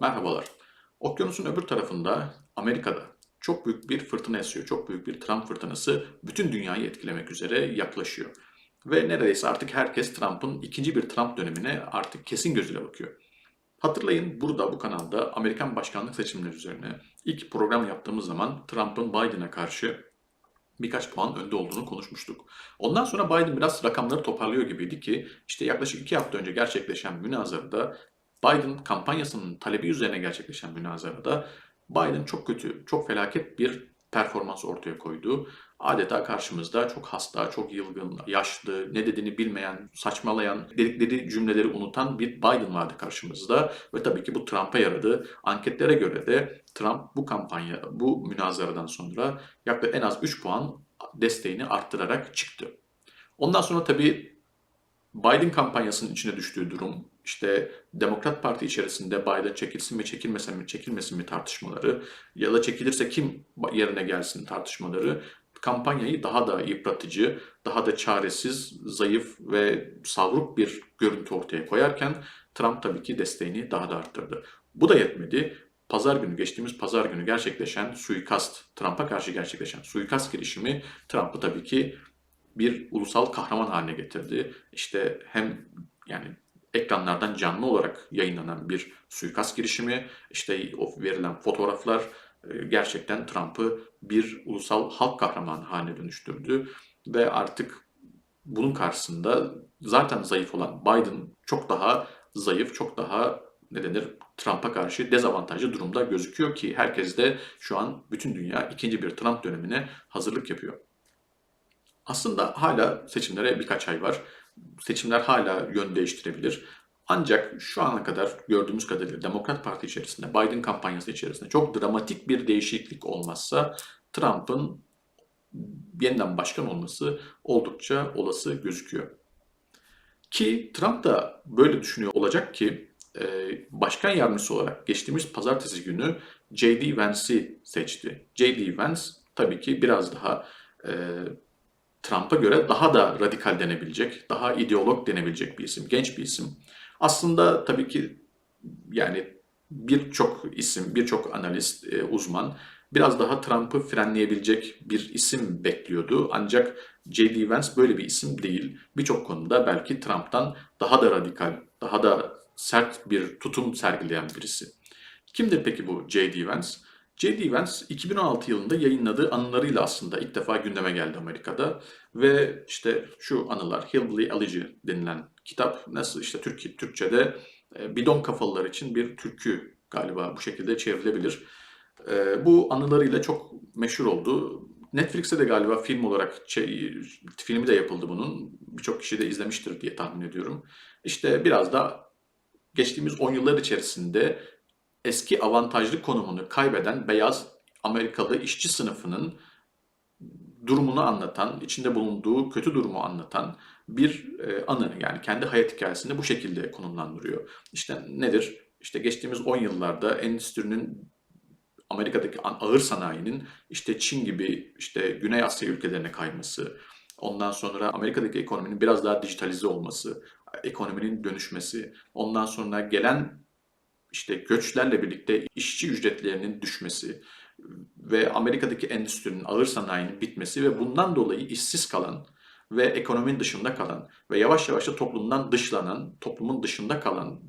Merhabalar. Okyanusun öbür tarafında Amerika'da çok büyük bir fırtına esiyor. Çok büyük bir Trump fırtınası bütün dünyayı etkilemek üzere yaklaşıyor. Ve neredeyse artık herkes Trump'ın ikinci bir Trump dönemine artık kesin gözüyle bakıyor. Hatırlayın burada bu kanalda Amerikan başkanlık seçimleri üzerine ilk program yaptığımız zaman Trump'ın Biden'a karşı birkaç puan önde olduğunu konuşmuştuk. Ondan sonra Biden biraz rakamları toparlıyor gibiydi ki işte yaklaşık iki hafta önce gerçekleşen münazarada Biden kampanyasının talebi üzerine gerçekleşen münazarada Biden çok kötü, çok felaket bir performans ortaya koydu. Adeta karşımızda çok hasta, çok yılgın, yaşlı, ne dediğini bilmeyen, saçmalayan, dedikleri cümleleri unutan bir Biden vardı karşımızda. Ve tabii ki bu Trump'a yaradı. Anketlere göre de Trump bu kampanya, bu münazaradan sonra yaklaşık en az 3 puan desteğini arttırarak çıktı. Ondan sonra tabii Biden kampanyasının içine düştüğü durum, işte Demokrat Parti içerisinde Biden çekilsin mi çekilmesin mi çekilmesin mi tartışmaları ya da çekilirse kim yerine gelsin tartışmaları kampanyayı daha da yıpratıcı, daha da çaresiz, zayıf ve savruk bir görüntü ortaya koyarken Trump tabii ki desteğini daha da arttırdı. Bu da yetmedi. Pazar günü, geçtiğimiz pazar günü gerçekleşen suikast, Trump'a karşı gerçekleşen suikast girişimi Trump'ı tabii ki bir ulusal kahraman haline getirdi. İşte hem yani ekranlardan canlı olarak yayınlanan bir suikast girişimi, işte o verilen fotoğraflar e, gerçekten Trump'ı bir ulusal halk kahramanı haline dönüştürdü ve artık bunun karşısında zaten zayıf olan Biden çok daha zayıf, çok daha ne denir Trump'a karşı dezavantajlı durumda gözüküyor ki herkes de şu an bütün dünya ikinci bir Trump dönemine hazırlık yapıyor. Aslında hala seçimlere birkaç ay var. Seçimler hala yön değiştirebilir. Ancak şu ana kadar gördüğümüz kadarıyla Demokrat Parti içerisinde, Biden kampanyası içerisinde çok dramatik bir değişiklik olmazsa Trump'ın yeniden başkan olması oldukça olası gözüküyor. Ki Trump da böyle düşünüyor olacak ki e, başkan yardımcısı olarak geçtiğimiz pazartesi günü J.D. Vance'i seçti. J.D. Vance tabii ki biraz daha e, Trump'a göre daha da radikal denebilecek, daha ideolog denebilecek bir isim, genç bir isim. Aslında tabii ki yani birçok isim, birçok analist, e, uzman biraz daha Trump'ı frenleyebilecek bir isim bekliyordu. Ancak J.D. Vance böyle bir isim değil. Birçok konuda belki Trump'tan daha da radikal, daha da sert bir tutum sergileyen birisi. Kimdir peki bu J.D. Vance? J.D. Vance 2016 yılında yayınladığı anılarıyla aslında ilk defa gündeme geldi Amerika'da. Ve işte şu anılar, Hillbilly Elegy denilen kitap nasıl işte Türkiye, Türkçe'de e, bidon kafalılar için bir türkü galiba bu şekilde çevrilebilir. E, bu anılarıyla çok meşhur oldu. Netflix'te de galiba film olarak şey, filmi de yapıldı bunun. Birçok kişi de izlemiştir diye tahmin ediyorum. İşte biraz da geçtiğimiz 10 yıllar içerisinde eski avantajlı konumunu kaybeden beyaz Amerikalı işçi sınıfının durumunu anlatan, içinde bulunduğu kötü durumu anlatan bir e, anı yani kendi hayat hikayesini bu şekilde konumlandırıyor. İşte nedir? İşte geçtiğimiz 10 yıllarda endüstrinin Amerika'daki ağır sanayinin işte Çin gibi işte Güney Asya ülkelerine kayması, ondan sonra Amerika'daki ekonominin biraz daha dijitalize olması, ekonominin dönüşmesi, ondan sonra gelen işte göçlerle birlikte işçi ücretlerinin düşmesi ve Amerika'daki endüstrinin ağır sanayinin bitmesi ve bundan dolayı işsiz kalan ve ekonominin dışında kalan ve yavaş yavaş da toplumdan dışlanan, toplumun dışında kalan,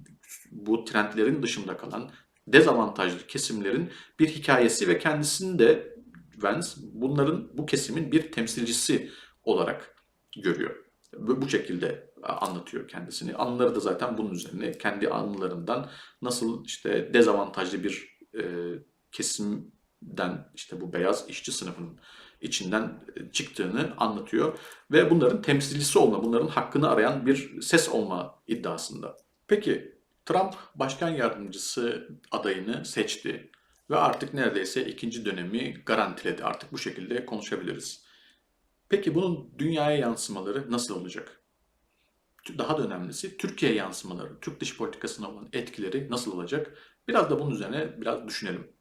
bu trendlerin dışında kalan dezavantajlı kesimlerin bir hikayesi ve kendisini de Vance bunların bu kesimin bir temsilcisi olarak görüyor. Bu şekilde anlatıyor kendisini. Anıları da zaten bunun üzerine kendi anılarından nasıl işte dezavantajlı bir e, kesimden işte bu beyaz işçi sınıfının içinden çıktığını anlatıyor ve bunların temsilcisi olma, bunların hakkını arayan bir ses olma iddiasında. Peki Trump başkan yardımcısı adayını seçti ve artık neredeyse ikinci dönemi garantiledi. Artık bu şekilde konuşabiliriz. Peki bunun dünyaya yansımaları nasıl olacak? Daha da önemlisi Türkiye yansımaları, Türk dış politikasına olan etkileri nasıl olacak? Biraz da bunun üzerine biraz düşünelim.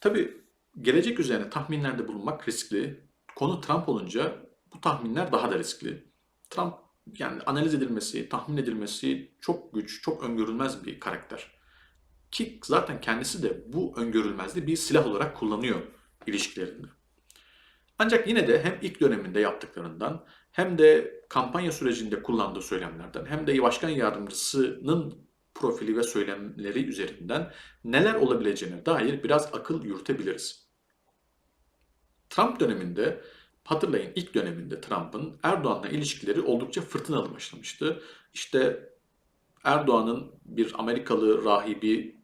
Tabii gelecek üzerine tahminlerde bulunmak riskli. Konu Trump olunca bu tahminler daha da riskli. Trump yani analiz edilmesi, tahmin edilmesi çok güç, çok öngörülmez bir karakter. Ki zaten kendisi de bu öngörülmezliği bir silah olarak kullanıyor ilişkilerinde. Ancak yine de hem ilk döneminde yaptıklarından hem de kampanya sürecinde kullandığı söylemlerden hem de başkan yardımcısının profili ve söylemleri üzerinden neler olabileceğine dair biraz akıl yürütebiliriz. Trump döneminde hatırlayın ilk döneminde Trump'ın Erdoğan'la ilişkileri oldukça fırtınalı başlamıştı. İşte Erdoğan'ın bir Amerikalı rahibi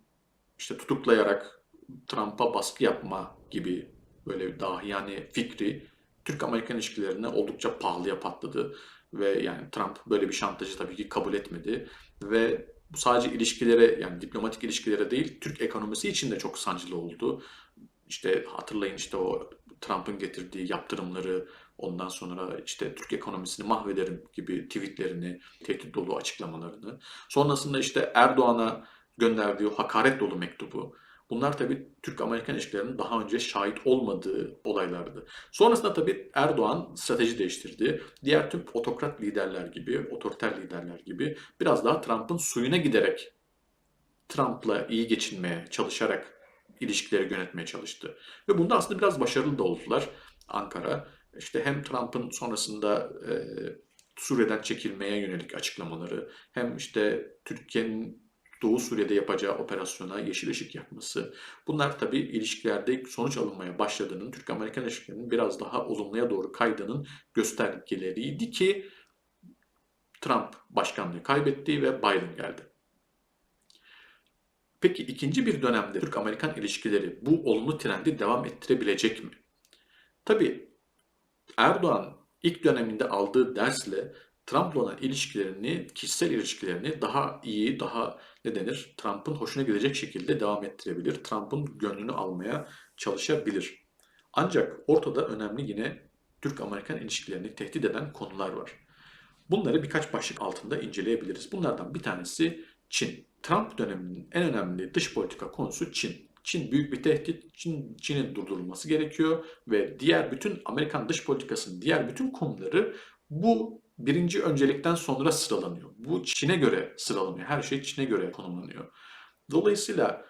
işte tutuklayarak Trump'a baskı yapma gibi böyle dahiyane fikri Türk-Amerikan ilişkilerine oldukça pahalıya patladı. Ve yani Trump böyle bir şantajı tabii ki kabul etmedi. Ve bu sadece ilişkilere yani diplomatik ilişkilere değil Türk ekonomisi için de çok sancılı oldu. İşte hatırlayın işte o Trump'ın getirdiği yaptırımları, ondan sonra işte Türk ekonomisini mahvederim gibi tweetlerini, tehdit dolu açıklamalarını. Sonrasında işte Erdoğan'a gönderdiği hakaret dolu mektubu. Bunlar tabii Türk-Amerikan ilişkilerinin daha önce şahit olmadığı olaylardı. Sonrasında tabii Erdoğan strateji değiştirdi. Diğer tüm otokrat liderler gibi, otoriter liderler gibi biraz daha Trump'ın suyuna giderek Trump'la iyi geçinmeye çalışarak ilişkileri yönetmeye çalıştı. Ve bunda aslında biraz başarılı da oldular Ankara. İşte hem Trump'ın sonrasında e, Suriye'den çekilmeye yönelik açıklamaları, hem işte Türkiye'nin Doğu Suriye'de yapacağı operasyona yeşil ışık yakması. Bunlar tabii ilişkilerde sonuç alınmaya başladığının, Türk-Amerikan ilişkilerinin biraz daha olumluya doğru kaydığının göstergeleriydi ki Trump başkanlığı kaybetti ve Biden geldi. Peki ikinci bir dönemde Türk-Amerikan ilişkileri bu olumlu trendi devam ettirebilecek mi? Tabii Erdoğan ilk döneminde aldığı dersle Trump'la olan ilişkilerini, kişisel ilişkilerini daha iyi, daha ne denir? Trump'ın hoşuna gidecek şekilde devam ettirebilir. Trump'ın gönlünü almaya çalışabilir. Ancak ortada önemli yine Türk-Amerikan ilişkilerini tehdit eden konular var. Bunları birkaç başlık altında inceleyebiliriz. Bunlardan bir tanesi Çin. Trump döneminin en önemli dış politika konusu Çin. Çin büyük bir tehdit. Çin Çin'in durdurulması gerekiyor ve diğer bütün Amerikan dış politikasının diğer bütün konuları bu birinci öncelikten sonra sıralanıyor. Bu Çin'e göre sıralanıyor. Her şey Çin'e göre konumlanıyor. Dolayısıyla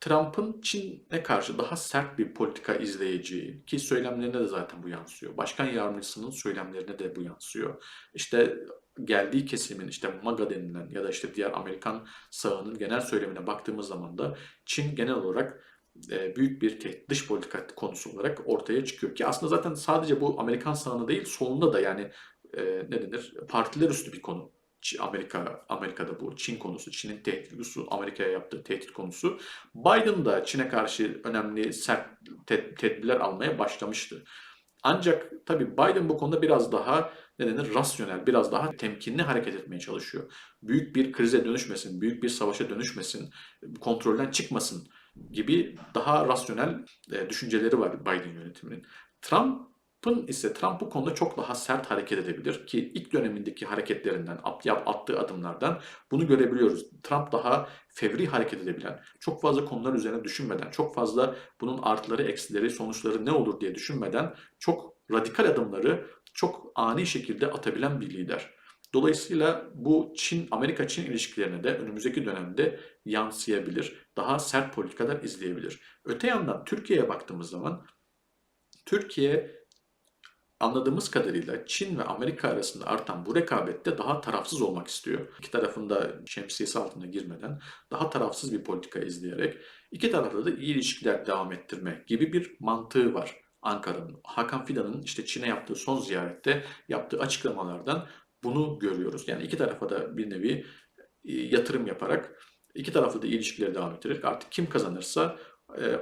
Trump'ın Çin'e karşı daha sert bir politika izleyeceği ki söylemlerine de zaten bu yansıyor. Başkan yardımcısının söylemlerine de bu yansıyor. İşte geldiği kesimin işte MAGA denilen ya da işte diğer Amerikan sağının genel söylemine baktığımız zaman da Çin genel olarak e, büyük bir dış politika konusu olarak ortaya çıkıyor. Ki aslında zaten sadece bu Amerikan sağını değil solunda da yani e, ne denir partiler üstü bir konu. Amerika Amerika'da bu Çin konusu, Çin'in tehdit Amerika'ya yaptığı tehdit konusu. Biden da Çin'e karşı önemli sert te- tedbirler almaya başlamıştı. Ancak tabii Biden bu konuda biraz daha ne denir rasyonel, biraz daha temkinli hareket etmeye çalışıyor. Büyük bir krize dönüşmesin, büyük bir savaşa dönüşmesin, kontrolden çıkmasın gibi daha rasyonel e, düşünceleri var Biden yönetiminin. Trump Trump'ın ise Trump bu konuda çok daha sert hareket edebilir ki ilk dönemindeki hareketlerinden, attığı adımlardan bunu görebiliyoruz. Trump daha fevri hareket edebilen, çok fazla konular üzerine düşünmeden, çok fazla bunun artıları, eksileri, sonuçları ne olur diye düşünmeden çok radikal adımları çok ani şekilde atabilen bir lider. Dolayısıyla bu Çin Amerika-Çin ilişkilerine de önümüzdeki dönemde yansıyabilir. Daha sert politikalar izleyebilir. Öte yandan Türkiye'ye baktığımız zaman Türkiye anladığımız kadarıyla Çin ve Amerika arasında artan bu rekabette daha tarafsız olmak istiyor. İki tarafında şemsiyesi altına girmeden daha tarafsız bir politika izleyerek iki tarafta da iyi ilişkiler devam ettirme gibi bir mantığı var. Ankara'nın, Hakan Fidan'ın işte Çin'e yaptığı son ziyarette yaptığı açıklamalardan bunu görüyoruz. Yani iki tarafa da bir nevi e, yatırım yaparak iki taraflı da ilişkileri devam ettirerek artık kim kazanırsa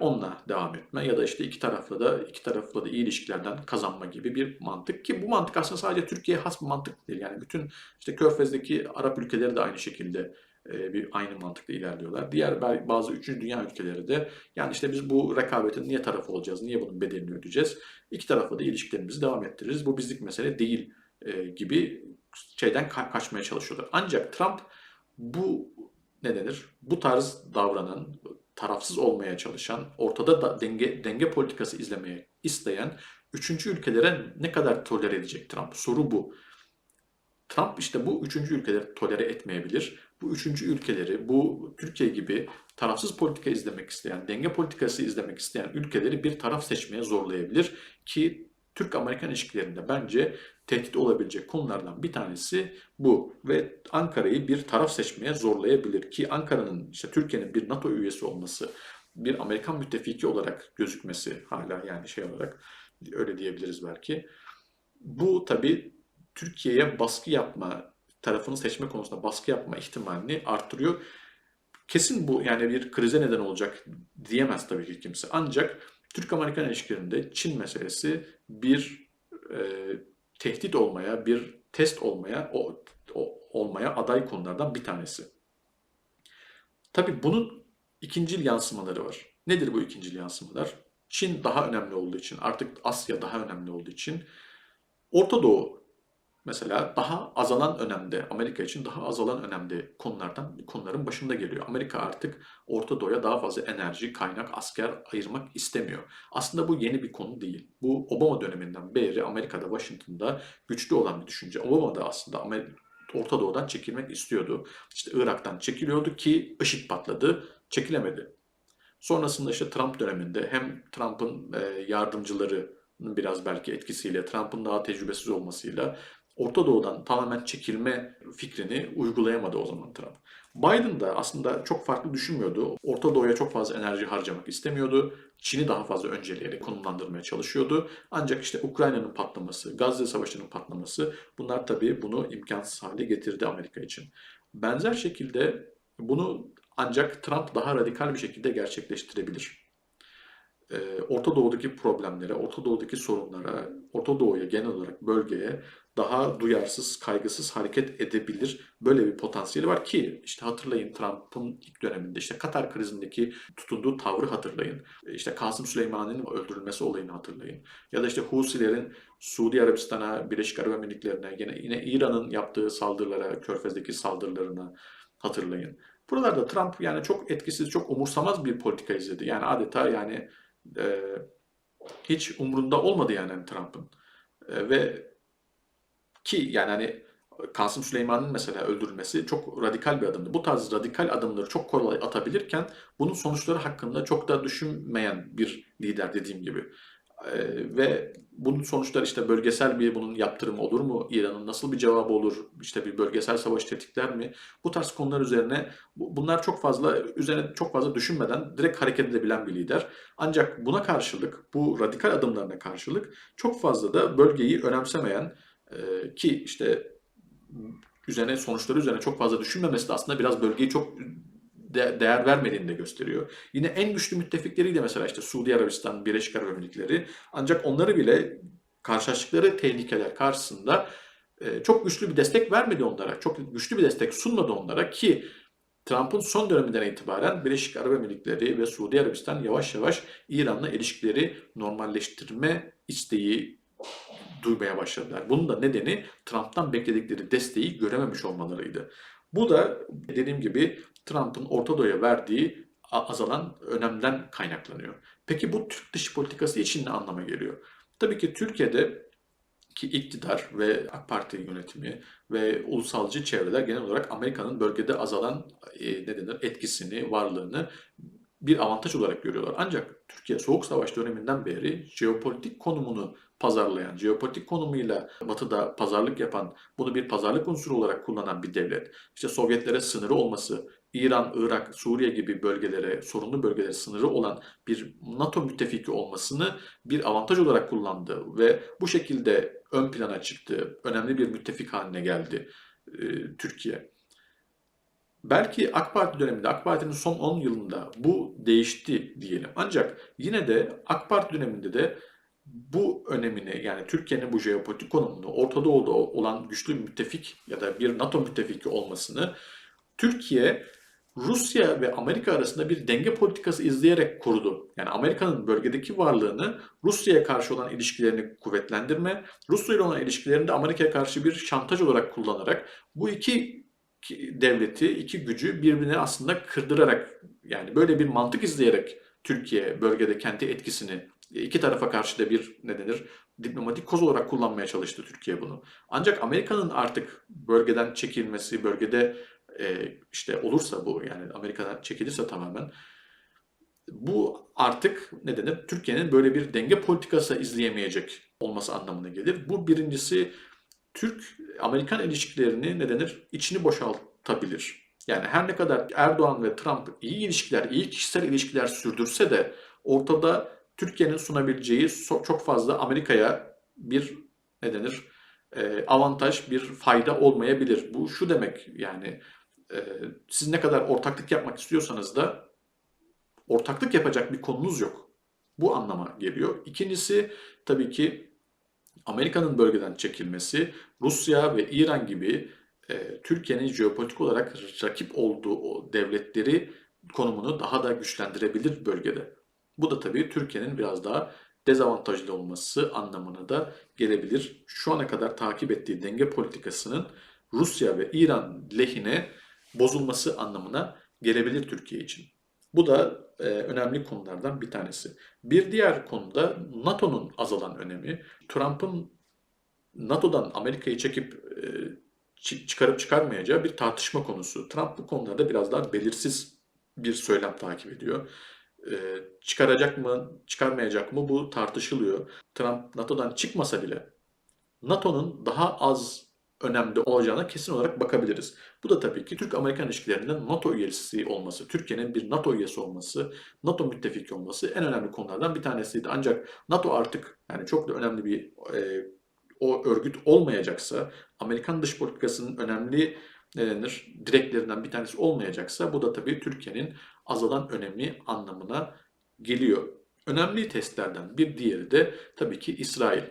onunla devam etme ya da işte iki tarafla da iki tarafla da iyi ilişkilerden kazanma gibi bir mantık ki bu mantık aslında sadece Türkiye'ye has bir mantık değil. Yani bütün işte Körfez'deki Arap ülkeleri de aynı şekilde e, bir aynı mantıkla ilerliyorlar. Diğer bazı üçüncü dünya ülkeleri de yani işte biz bu rekabetin niye tarafı olacağız, niye bunun bedelini ödeyeceğiz? İki tarafla da ilişkilerimizi devam ettiririz. Bu bizlik mesele değil e, gibi şeyden kaçmaya çalışıyorlar. Ancak Trump bu ne denir? Bu tarz davranan, tarafsız olmaya çalışan, ortada da denge, denge politikası izlemeye isteyen üçüncü ülkelere ne kadar toler edecek Trump? Soru bu. Trump işte bu üçüncü ülkeleri tolere etmeyebilir. Bu üçüncü ülkeleri, bu Türkiye gibi tarafsız politika izlemek isteyen, denge politikası izlemek isteyen ülkeleri bir taraf seçmeye zorlayabilir ki Türk-Amerikan ilişkilerinde bence tehdit olabilecek konulardan bir tanesi bu ve Ankara'yı bir taraf seçmeye zorlayabilir ki Ankara'nın işte Türkiye'nin bir NATO üyesi olması, bir Amerikan müttefiki olarak gözükmesi hala yani şey olarak öyle diyebiliriz belki. Bu tabii Türkiye'ye baskı yapma, tarafını seçme konusunda baskı yapma ihtimalini arttırıyor. Kesin bu yani bir krize neden olacak diyemez tabii ki kimse. Ancak Türk-Amerikan ilişkilerinde Çin meselesi bir e, tehdit olmaya, bir test olmaya, o, o, olmaya aday konulardan bir tanesi. Tabii bunun ikincil yansımaları var. Nedir bu ikincil yansımalar? Çin daha önemli olduğu için, artık Asya daha önemli olduğu için Orta Doğu mesela daha azalan önemde, Amerika için daha azalan önemde konulardan konuların başında geliyor. Amerika artık Orta Doğu'ya daha fazla enerji, kaynak, asker ayırmak istemiyor. Aslında bu yeni bir konu değil. Bu Obama döneminden beri Amerika'da, Washington'da güçlü olan bir düşünce. Obama da aslında Orta Doğu'dan çekilmek istiyordu. İşte Irak'tan çekiliyordu ki IŞİD patladı, çekilemedi. Sonrasında işte Trump döneminde hem Trump'ın yardımcıları biraz belki etkisiyle, Trump'ın daha tecrübesiz olmasıyla Orta Doğu'dan tamamen çekilme fikrini uygulayamadı o zaman Trump. Biden da aslında çok farklı düşünmüyordu. Orta Doğu'ya çok fazla enerji harcamak istemiyordu. Çin'i daha fazla önceleyerek konumlandırmaya çalışıyordu. Ancak işte Ukrayna'nın patlaması, Gazze Savaşı'nın patlaması bunlar tabii bunu imkansız hale getirdi Amerika için. Benzer şekilde bunu ancak Trump daha radikal bir şekilde gerçekleştirebilir. Ee, Orta Doğu'daki problemlere, Orta Doğu'daki sorunlara, Orta Doğu'ya genel olarak bölgeye daha duyarsız, kaygısız hareket edebilir. Böyle bir potansiyeli var ki işte hatırlayın Trump'ın ilk döneminde işte Katar krizindeki tutunduğu tavrı hatırlayın. İşte Kasım Süleyman'ın öldürülmesi olayını hatırlayın. Ya da işte Husilerin Suudi Arabistan'a, Birleşik Arap Emirlikleri'ne, yine, yine İran'ın yaptığı saldırılara, Körfez'deki saldırılarına hatırlayın. Buralarda Trump yani çok etkisiz, çok umursamaz bir politika izledi. Yani adeta yani e, hiç umrunda olmadı yani Trump'ın. E, ve ki yani hani Kasım Süleyman'ın mesela öldürülmesi çok radikal bir adımdı. Bu tarz radikal adımları çok kolay atabilirken bunun sonuçları hakkında çok da düşünmeyen bir lider dediğim gibi. Ve bunun sonuçları işte bölgesel bir bunun yaptırımı olur mu? İran'ın nasıl bir cevabı olur? İşte bir bölgesel savaş tetikler mi? Bu tarz konular üzerine bunlar çok fazla üzerine çok fazla düşünmeden direkt hareket edebilen bir lider. Ancak buna karşılık bu radikal adımlarına karşılık çok fazla da bölgeyi önemsemeyen e, ki işte üzerine sonuçları üzerine çok fazla düşünmemesi de aslında biraz bölgeyi çok de, değer vermediğini de gösteriyor. Yine en güçlü müttefikleri de mesela işte Suudi Arabistan, Birleşik Arap Emirlikleri. Ancak onları bile karşılaştıkları tehlikeler karşısında e, çok güçlü bir destek vermedi onlara. Çok güçlü bir destek sunmadı onlara ki Trump'ın son döneminden itibaren Birleşik Arap Emirlikleri ve Suudi Arabistan yavaş yavaş İran'la ilişkileri normalleştirme isteği duymaya başladılar. Bunun da nedeni Trump'tan bekledikleri desteği görememiş olmalarıydı. Bu da dediğim gibi Trump'ın Orta Doğu'ya verdiği azalan önemden kaynaklanıyor. Peki bu Türk dış politikası için ne anlama geliyor? Tabii ki Türkiye'de ki iktidar ve AK Parti yönetimi ve ulusalcı çevreler genel olarak Amerika'nın bölgede azalan e, ne denir etkisini, varlığını bir avantaj olarak görüyorlar. Ancak Türkiye Soğuk Savaş döneminden beri jeopolitik konumunu pazarlayan, jeopolitik konumuyla Batı'da pazarlık yapan, bunu bir pazarlık unsuru olarak kullanan bir devlet. İşte Sovyetlere sınırı olması, İran, Irak, Suriye gibi bölgelere, sorunlu bölgelere sınırı olan bir NATO müttefiki olmasını bir avantaj olarak kullandı ve bu şekilde ön plana çıktı. Önemli bir müttefik haline geldi e, Türkiye. Belki AK Parti döneminde, AK Parti'nin son 10 yılında bu değişti diyelim. Ancak yine de AK Parti döneminde de bu önemini yani Türkiye'nin bu jeopolitik konumunu Orta Doğu'da olan güçlü müttefik ya da bir NATO müttefiki olmasını Türkiye Rusya ve Amerika arasında bir denge politikası izleyerek kurdu. Yani Amerika'nın bölgedeki varlığını Rusya'ya karşı olan ilişkilerini kuvvetlendirme, Rusya ile olan ilişkilerini de Amerika'ya karşı bir şantaj olarak kullanarak bu iki devleti, iki gücü birbirine aslında kırdırarak yani böyle bir mantık izleyerek Türkiye bölgede kendi etkisini iki tarafa karşı da bir ne denir diplomatik koz olarak kullanmaya çalıştı Türkiye bunu. Ancak Amerika'nın artık bölgeden çekilmesi, bölgede e, işte olursa bu yani Amerika'dan çekilirse tamamen bu artık ne denir? Türkiye'nin böyle bir denge politikası izleyemeyecek olması anlamına gelir. Bu birincisi Türk-Amerikan ilişkilerini ne denir? İçini boşaltabilir. Yani her ne kadar Erdoğan ve Trump iyi ilişkiler, iyi kişisel ilişkiler sürdürse de ortada Türkiye'nin sunabileceği çok fazla Amerika'ya bir ne denir? e, avantaj, bir fayda olmayabilir. Bu şu demek yani e, siz ne kadar ortaklık yapmak istiyorsanız da ortaklık yapacak bir konunuz yok. Bu anlama geliyor. İkincisi tabii ki Amerika'nın bölgeden çekilmesi, Rusya ve İran gibi e, Türkiye'nin jeopolitik olarak rakip olduğu devletleri konumunu daha da güçlendirebilir bölgede. Bu da tabii Türkiye'nin biraz daha dezavantajlı olması anlamına da gelebilir. Şu ana kadar takip ettiği denge politikasının Rusya ve İran lehine bozulması anlamına gelebilir Türkiye için. Bu da e, önemli konulardan bir tanesi. Bir diğer konuda NATO'nun azalan önemi. Trump'ın NATO'dan Amerika'yı çekip e, çı- çıkarıp çıkarmayacağı bir tartışma konusu. Trump bu konularda biraz daha belirsiz bir söylem takip ediyor. E, çıkaracak mı, çıkarmayacak mı bu tartışılıyor. Trump NATO'dan çıkmasa bile NATO'nun daha az önemli olacağına kesin olarak bakabiliriz. Bu da tabii ki Türk-Amerikan ilişkilerinin NATO üyesi olması, Türkiye'nin bir NATO üyesi olması, NATO müttefiki olması en önemli konulardan bir tanesiydi. Ancak NATO artık yani çok da önemli bir e, o örgüt olmayacaksa, Amerikan dış politikasının önemli ne denir, direklerinden bir tanesi olmayacaksa bu da tabii Türkiye'nin azalan önemi anlamına geliyor. Önemli testlerden bir diğeri de tabii ki İsrail.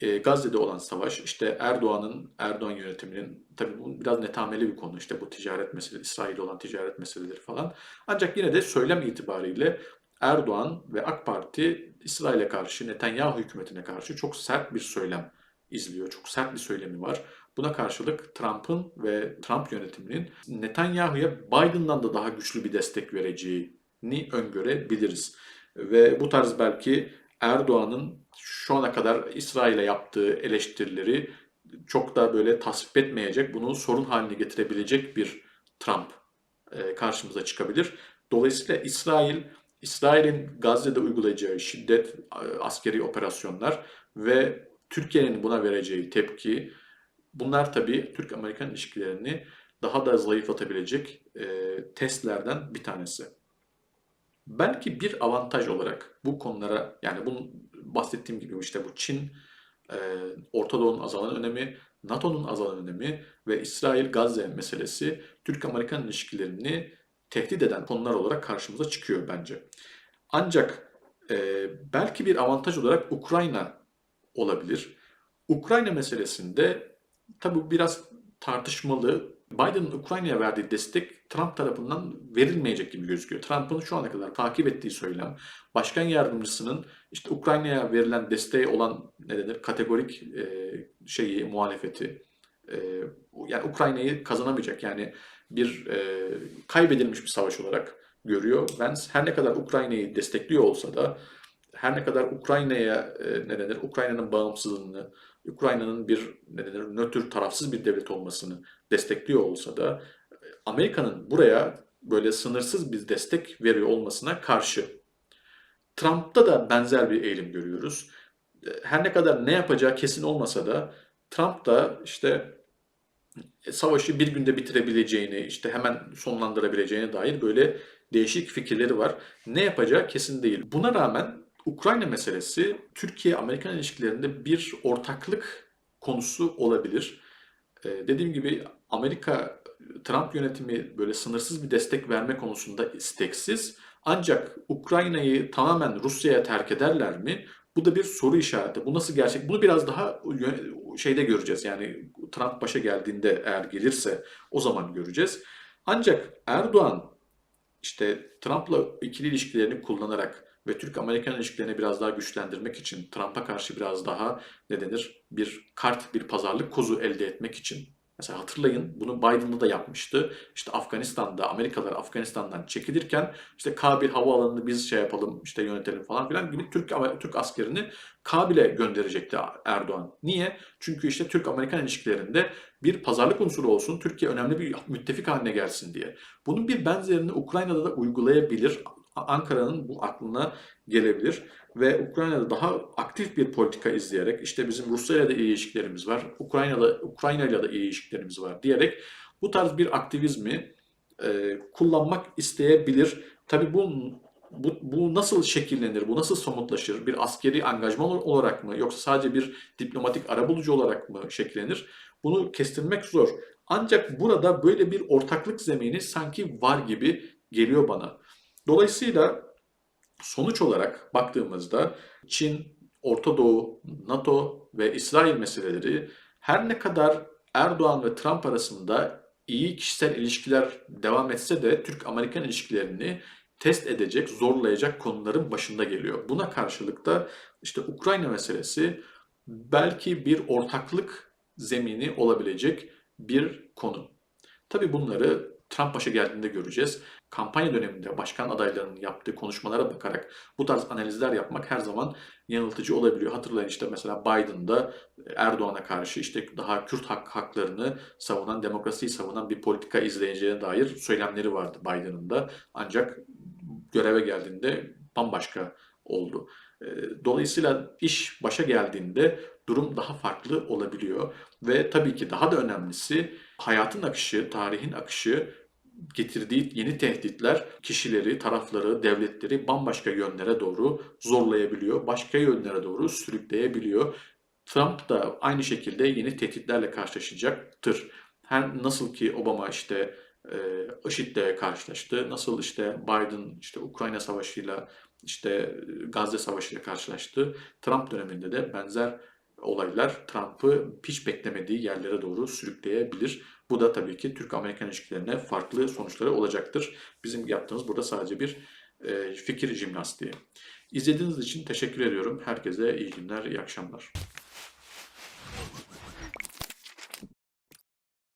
E, Gazze'de olan savaş, işte Erdoğan'ın, Erdoğan yönetiminin, tabii bu biraz netameli bir konu işte bu ticaret meseleleri, İsrail olan ticaret meseleleri falan. Ancak yine de söylem itibariyle Erdoğan ve AK Parti İsrail'e karşı, Netanyahu hükümetine karşı çok sert bir söylem izliyor. Çok sert bir söylemi var. Buna karşılık Trump'ın ve Trump yönetiminin Netanyahu'ya Biden'dan da daha güçlü bir destek vereceğini öngörebiliriz. Ve bu tarz belki Erdoğan'ın şu ana kadar İsrail'e yaptığı eleştirileri çok da böyle tasvip etmeyecek, bunu sorun haline getirebilecek bir Trump e, karşımıza çıkabilir. Dolayısıyla İsrail, İsrail'in Gazze'de uygulayacağı şiddet, e, askeri operasyonlar ve Türkiye'nin buna vereceği tepki, bunlar tabii Türk-Amerikan ilişkilerini daha da zayıflatabilecek e, testlerden bir tanesi. Belki bir avantaj olarak bu konulara yani bunu bahsettiğim gibi işte bu Çin, e, Orta Doğu'nun azalan önemi, NATO'nun azalan önemi ve İsrail-Gazze meselesi Türk-Amerikan ilişkilerini tehdit eden konular olarak karşımıza çıkıyor bence. Ancak e, belki bir avantaj olarak Ukrayna olabilir. Ukrayna meselesinde tabii bu biraz tartışmalı. Biden'ın Ukrayna'ya verdiği destek Trump tarafından verilmeyecek gibi gözüküyor. Trump'ın şu ana kadar takip ettiği söylem, başkan yardımcısının işte Ukrayna'ya verilen desteği olan ne denir kategorik e, şeyi muhalefeti e, yani Ukrayna'yı kazanamayacak yani bir e, kaybedilmiş bir savaş olarak görüyor. Ben her ne kadar Ukrayna'yı destekliyor olsa da her ne kadar Ukrayna'ya e, ne denir Ukrayna'nın bağımsızlığını, Ukrayna'nın bir ne denir nötr tarafsız bir devlet olmasını destekliyor olsa da Amerika'nın buraya böyle sınırsız bir destek veriyor olmasına karşı. Trump'ta da benzer bir eğilim görüyoruz. Her ne kadar ne yapacağı kesin olmasa da Trump da işte e, savaşı bir günde bitirebileceğini, işte hemen sonlandırabileceğine dair böyle değişik fikirleri var. Ne yapacağı kesin değil. Buna rağmen Ukrayna meselesi Türkiye-Amerikan ilişkilerinde bir ortaklık konusu olabilir. Ee, dediğim gibi Amerika Trump yönetimi böyle sınırsız bir destek verme konusunda isteksiz. Ancak Ukrayna'yı tamamen Rusya'ya terk ederler mi? Bu da bir soru işareti. Bu nasıl gerçek? Bunu biraz daha şeyde göreceğiz. Yani Trump başa geldiğinde eğer gelirse o zaman göreceğiz. Ancak Erdoğan işte Trump'la ikili ilişkilerini kullanarak ve Türk-Amerikan ilişkilerini biraz daha güçlendirmek için Trump'a karşı biraz daha ne denir bir kart, bir pazarlık kozu elde etmek için Mesela hatırlayın bunu Biden'da da yapmıştı. İşte Afganistan'da Amerikalılar Afganistan'dan çekilirken işte Kabil havaalanını biz şey yapalım işte yönetelim falan filan gibi Türk Türk askerini Kabil'e gönderecekti Erdoğan. Niye? Çünkü işte Türk-Amerikan ilişkilerinde bir pazarlık unsuru olsun, Türkiye önemli bir müttefik haline gelsin diye. Bunun bir benzerini Ukrayna'da da uygulayabilir. Ankara'nın bu aklına gelebilir ve Ukrayna'da daha aktif bir politika izleyerek işte bizim Rusya'yla da iyi ilişkilerimiz var, Ukrayna'da Ukrayna'yla da iyi ilişkilerimiz var diyerek bu tarz bir aktivizmi e, kullanmak isteyebilir. Tabii bu bu, bu nasıl şekillenir, bu nasıl somutlaşır? Bir askeri angajman olarak mı yoksa sadece bir diplomatik arabulucu olarak mı şekillenir? Bunu kestirmek zor. Ancak burada böyle bir ortaklık zemini sanki var gibi geliyor bana. Dolayısıyla sonuç olarak baktığımızda Çin, Orta Doğu, NATO ve İsrail meseleleri her ne kadar Erdoğan ve Trump arasında iyi kişisel ilişkiler devam etse de Türk-Amerikan ilişkilerini test edecek, zorlayacak konuların başında geliyor. Buna karşılık da işte Ukrayna meselesi belki bir ortaklık zemini olabilecek bir konu. Tabii bunları Trump başa geldiğinde göreceğiz. Kampanya döneminde başkan adaylarının yaptığı konuşmalara bakarak bu tarz analizler yapmak her zaman yanıltıcı olabiliyor. Hatırlayın işte mesela Biden'da Erdoğan'a karşı işte daha Kürt hak, haklarını savunan, demokrasiyi savunan bir politika izleyeceğine dair söylemleri vardı Biden'ın da. Ancak göreve geldiğinde bambaşka oldu. Dolayısıyla iş başa geldiğinde durum daha farklı olabiliyor. Ve tabii ki daha da önemlisi hayatın akışı, tarihin akışı getirdiği yeni tehditler kişileri, tarafları, devletleri bambaşka yönlere doğru zorlayabiliyor. Başka yönlere doğru sürükleyebiliyor. Trump da aynı şekilde yeni tehditlerle karşılaşacaktır. Her nasıl ki Obama işte e, IŞİD'le karşılaştı. Nasıl işte Biden işte Ukrayna Savaşı'yla işte Gazze Savaşı'yla karşılaştı. Trump döneminde de benzer olaylar Trump'ı hiç beklemediği yerlere doğru sürükleyebilir. Bu da tabii ki Türk-Amerikan ilişkilerine farklı sonuçları olacaktır. Bizim yaptığımız burada sadece bir e, fikir jimnastiği. İzlediğiniz için teşekkür ediyorum. Herkese iyi günler, iyi akşamlar.